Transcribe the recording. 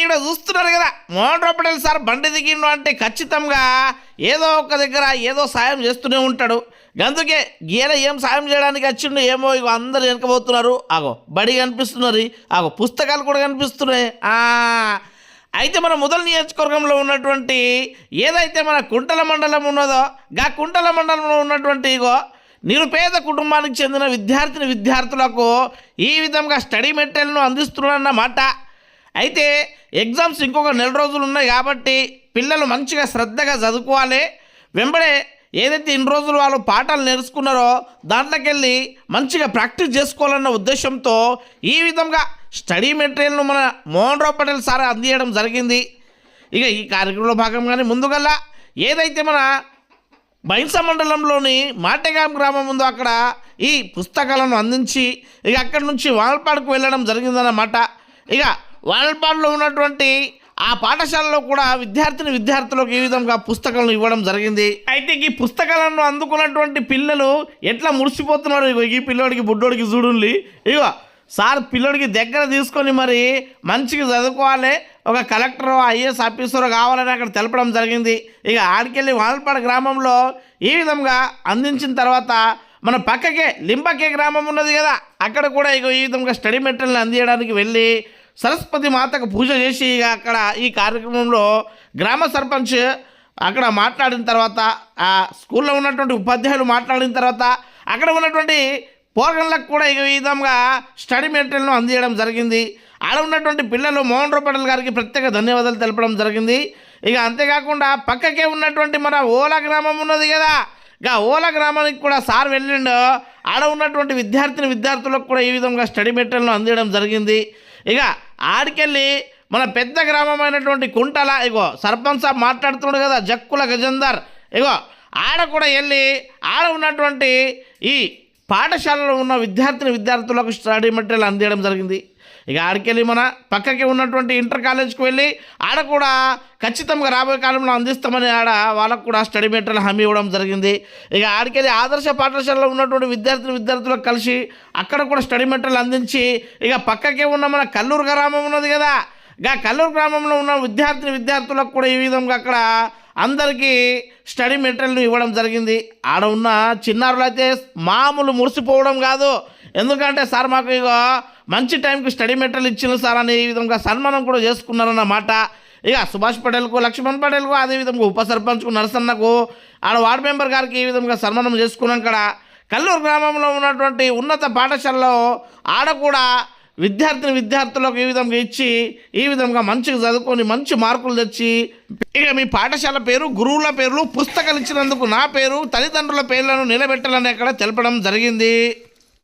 ఈడ చూస్తున్నారు కదా. మోహన్ పటేల్ సార్ బండి దిగిండు అంటే ఖచ్చితంగా ఏదో ఒక దగ్గర ఏదో సాయం చేస్తూనే ఉంటాడు. అందుకే గీల ఏం సాయం చేయడానికి వచ్చిండు ఏమో ఇగో అందరు వెనకపోతున్నారు ఆగో బడి కనిపిస్తున్నారు ఆగో పుస్తకాలు కూడా కనిపిస్తున్నాయి. అయితే మన మొదల నియోజకవర్గంలో ఉన్నటువంటి ఏదైతే మన కుంటల మండలం ఉన్నదో గా కుంటల మండలంలో ఉన్నటువంటి ఇగో నిరుపేద కుటుంబానికి చెందిన విద్యార్థిని విద్యార్థులకు ఈ విధంగా స్టడీ మెటీరియల్ను అందిస్తున్నారన్నమాట అయితే ఎగ్జామ్స్ ఇంకొక నెల రోజులు ఉన్నాయి కాబట్టి పిల్లలు మంచిగా శ్రద్ధగా చదువుకోవాలి. వెంబడే ఏదైతే ఇన్ని రోజులు వాళ్ళు పాఠాలు నేర్చుకున్నారో దాంట్లోకెళ్ళి మంచిగా ప్రాక్టీస్ చేసుకోవాలన్న ఉద్దేశంతో ఈ విధంగా స్టడీ మెటీరియల్ను మన మోహన్ రావు పటేల్ సార్ అందియడం జరిగింది. ఇక ఈ కార్యక్రమంలో భాగంగానే ముందుగల్లా ఏదైతే మన బైన్స మండలంలోని మాటెగాం గ్రామం ఉందో అక్కడ ఈ పుస్తకాలను అందించి ఇక అక్కడి నుంచి వాల్పాడుకు వెళ్ళడం జరిగిందన్నమాట. ఇక వాల్పాడులో ఉన్నటువంటి ఆ పాఠశాలలో కూడా విద్యార్థిని విద్యార్థులకు ఈ విధంగా పుస్తకాలను ఇవ్వడం జరిగింది. అయితే ఈ పుస్తకాలను అందుకున్నటువంటి పిల్లలు ఎట్లా మురిసిపోతున్నారు? ఇగో ఈ పిల్లోడికి బుడ్డోడికి చూడుండి ఇగో సార్ పిల్లోడికి దగ్గర తీసుకొని మరి మంచిగా చదువుకోవాలి. ఒక కలెక్టర్ ఐఏఎస్ ఆఫీసర్ కావాలని అక్కడ తెలపడం జరిగింది. ఇక ఆడికెళ్ళి వాల్పాడ గ్రామంలో ఈ విధంగా అందించిన తర్వాత మన పక్కకే లింబకే గ్రామం ఉన్నది కదా. అక్కడ కూడా ఇక ఈ విధంగా స్టడీ మెటీరియల్ అందించడానికి వెళ్ళి సరస్వతి మాతకు పూజ చేసి ఇక అక్కడ ఈ కార్యక్రమంలో గ్రామ సర్పంచ్ అక్కడ మాట్లాడిన తర్వాత ఆ స్కూల్లో ఉన్నటువంటి ఉపాధ్యాయులు మాట్లాడిన తర్వాత అక్కడ ఉన్నటువంటి పోరగన్లకు కూడా ఈ విధంగా స్టడీ మెటీరియల్ను అందించడం జరిగింది. ఆడ ఉన్నటువంటి పిల్లలు మోహన్ రావు పటేల్ గారికి ప్రత్యేక ధన్యవాదాలు తెలపడం జరిగింది. ఇక అంతేకాకుండా పక్కకే ఉన్నటువంటి మన ఓలా గ్రామం ఉన్నది కదా ఇక ఓలా గ్రామానికి కూడా సార్ వెళ్ళిండు. ఆడ ఉన్నటువంటి విద్యార్థిని విద్యార్థులకు కూడా ఈ విధంగా స్టడీ మెటీరియల్ను అందించడం జరిగింది. ఇక ఆడికెళ్ళి మన పెద్ద గ్రామమైనటువంటి కుంటల ఇగో సర్పంచ్ సాబ్ మాట్లాడుతున్నాడు కదా జక్కుల గజందర్. ఇగో ఆడ కూడా వెళ్ళి ఆడ ఉన్నటువంటి ఈ పాఠశాలలో ఉన్న విద్యార్థిని విద్యార్థులకు స్టడీ మెటీరియల్ అందించడం జరిగింది. ఇక ఆడికెళ్ళి మన పక్కకి ఉన్నటువంటి ఇంటర్ కాలేజ్కి వెళ్ళి ఆడ కూడా ఖచ్చితంగా రాబోయే కాలంలో అందిస్తామని ఆడ వాళ్ళకు కూడా స్టడీ మెటీరియల్ హామీ ఇవ్వడం జరిగింది. ఇక ఆడికెళ్ళి ఆదర్శ పాఠశాలలో ఉన్నటువంటి విద్యార్థులు విద్యార్థులకు కలిసి అక్కడ కూడా స్టడీ మెటీరియల్ అందించి ఇక పక్కకే ఉన్న మన కల్లూరు గ్రామం ఉన్నది కదా. ఇక కల్లూరు గ్రామంలో ఉన్న విద్యార్థిని విద్యార్థులకు కూడా ఈ విధంగా అక్కడ అందరికీ స్టడీ మెటీరియల్ని ఇవ్వడం జరిగింది. ఆడ ఉన్న చిన్నారులు అయితే మామూలు మురిసిపోవడం కాదు. ఎందుకంటే సార్ మాకు ఇక మంచి టైంకి స్టడీ మెటీరియల్ ఇచ్చిన సార్ అని ఈ విధంగా సన్మానం కూడా చేసుకున్నారన్నమాట ఇక సుభాష్ పటేల్కు లక్ష్మణ్ పటేల్కు అదేవిధంగా ఉప సర్పంచ్కు నరసన్నకు ఆడ వార్డు మెంబర్ గారికి ఈ విధంగా సన్మానం చేసుకున్నాం ఇక్కడ కల్లూరు గ్రామంలో ఉన్నటువంటి ఉన్నత పాఠశాలలో ఆడ కూడా విద్యార్థిని విద్యార్థులకు ఈ విధంగా ఇచ్చి ఈ విధంగా మంచిగా చదువుకొని మంచి మార్కులు తెచ్చి ఇక మీ పాఠశాల పేరు గురువుల పేర్లు పుస్తకాలు ఇచ్చినందుకు నా పేరు తల్లిదండ్రుల పేర్లను నిలబెట్టాలని అక్కడ తెలపడం జరిగింది.